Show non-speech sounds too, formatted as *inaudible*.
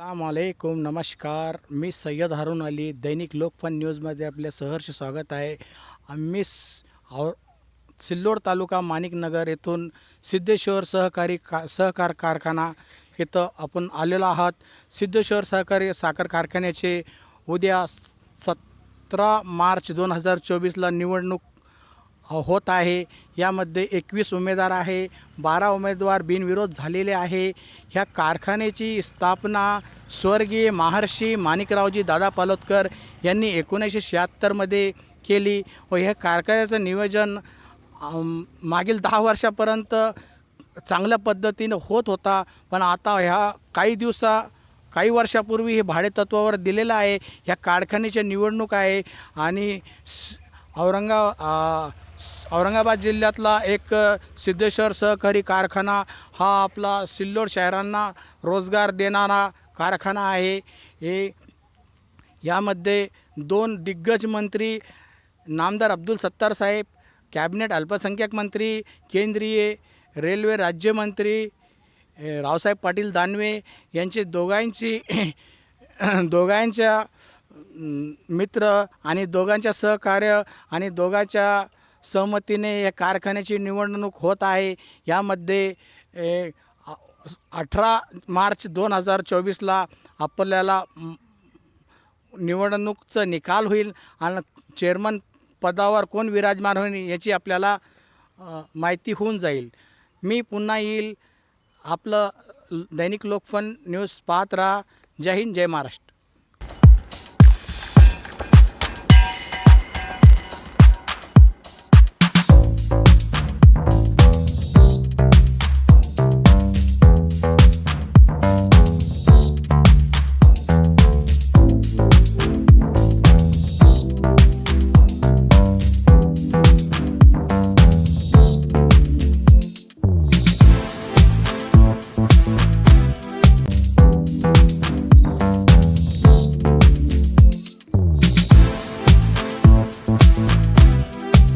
असलकुम नमस्कार. मी सय्यद हारून अली दैनिक लोकफन न्यूजमध्ये आपले सहर्ष स्वागत आहे. आम्ही और सिल्लोड तालुका माणिकनगर येथून सिद्धेश्वर सहकारी का सहकार कारखाना इथं आपण आलेलो आहात. सिद्धेश्वर सहकारी साखर कारखान्याचे उद्या सतरा मार्च दोन हजार चोवीसला निवडणूक होत आहे. यामध्ये एकवीस उमेदवार आहे बारा उमेदवार बिनविरोध झालेले आहे. ह्या कारखान्याची स्थापना स्वर्गीय महर्षी माणिकरावजी दादा पालोदकर यांनी एकोणीसशे शहात्तरमध्ये केली. व ह्या कारखान्याचं नियोजन मागील दहा वर्षापर्यंत चांगल्या पद्धतीनं होत होता. पण आता ह्या काही दिवसा काही वर्षापूर्वी हे भाडेतत्वावर दिलेलं आहे. ह्या कारखान्याची निवडणूक आहे. आणि औरंगा औरंगाबाद जिल्ह्यातला एक सिद्धेश्वर सहकारी कारखाना हा आपला सिल्लोड शहरांना रोजगार देणारा कारखाना आहे. हे यामध्ये दोन दिग्गज मंत्री नामदार अब्दुल सत्तार साहेब कॅबिनेट अल्पसंख्याक मंत्री केंद्रीय रेल्वे राज्यमंत्री रावसाहेब पाटील दानवे यांचे दोघांची *clears throat* दोघांच्या मित्र आणि दोघांच्या सहकार्य आणि दोघांच्या सहमतीने या कारखान्याची निवडणूक होत आहे. यामध्ये अठरा मार्च दोन हजार चोवीसला आपल्याला निवडणूकचं निकाल होईल आणि चेअरमन पदावर कोण विराजमान होईल याची आपल्याला माहिती होऊन जाईल. मी पुन्हा येईल. आपलं दैनिक लोकफन न्यूज पाहत राहा. जय हिंद जय महाराष्ट्र.